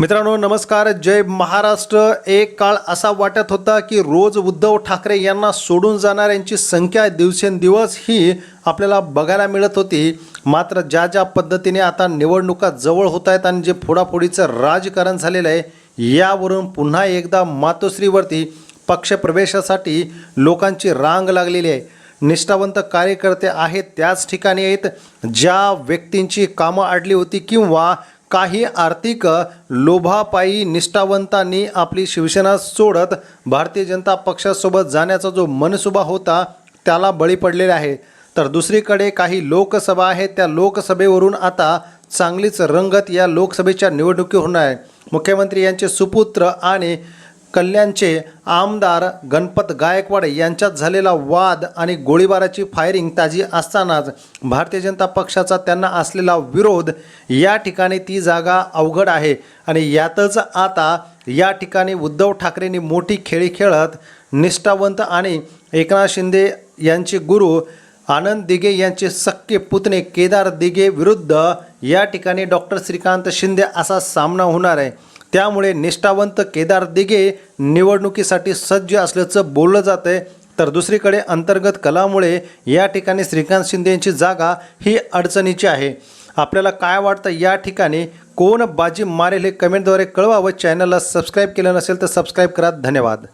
मित्रांनो नमस्कार. जय महाराष्ट्र. एक काळ असा वाटत होता की रोज उद्धव ठाकरे यांना सोडून जाणाऱ्यांची संख्या दिवसेंदिवस ही आपल्याला बघायला मिळत होती. मात्र ज्या ज्या पद्धतीने आता निवडणुका जवळ होत आहेत आणि जे फोडाफोडीचं राजकारण झालेलं आहे यावरून पुन्हा एकदा मातोश्रीवरती पक्षप्रवेशासाठी लोकांची रांग लागलेली आहे. निष्ठावंत कार्यकर्ते आहेत त्याच ठिकाणी आहेत. ज्या व्यक्तींची कामं अडली होती किंवा काही आर्थिक लोभापायी निष्ठावंतांनी आपली शिवसेना सोडत भारतीय जनता पक्षासोबत जाण्याचा जो मनसुबा होता त्याला बळी पडलेले आहे. तर दुसरीकडे काही लोकसभा आहेत त्या लोकसभेवरून आता चांगलीच रंगत या लोकसभेच्या निवडणुकी होणार आहे. मुख्यमंत्री यांचे सुपुत्र आणि कल्याणचे आमदार गणपत गायकवाड यांच्यात झालेला वाद आणि गोळीबाराची फायरिंग ताजी असतानाच भारतीय जनता पक्षाचा त्यांना असलेला विरोध या ठिकाणी ती जागा अवघड आहे. आणि यातच आता या ठिकाणी उद्धव ठाकरेंनी मोठी खेळी खेळत निष्ठावंत आणि एकनाथ शिंदे यांचे गुरु आनंद दिघे यांचे सक्के पुतणे केदार दिघे विरुद्ध या ठिकाणी डॉक्टर श्रीकांत शिंदे असा सामना होणार आहे. त्यामुळे निष्ठावंत केदार दिघे निवडणुकीसाठी सज्ज असल्याचं बोललं जातं आहे तर दुसरीकडे अंतर्गत कलामुळे या ठिकाणी श्रीकांत शिंदे यांची जागा ही अडचणीची आहे. आपल्याला काय वाटतं या ठिकाणी? कोण बाजी मारेल हे कमेंटद्वारे कळवा व चॅनलला सबस्क्राईब केलं नसेल तर सबस्क्राईब करा. धन्यवाद.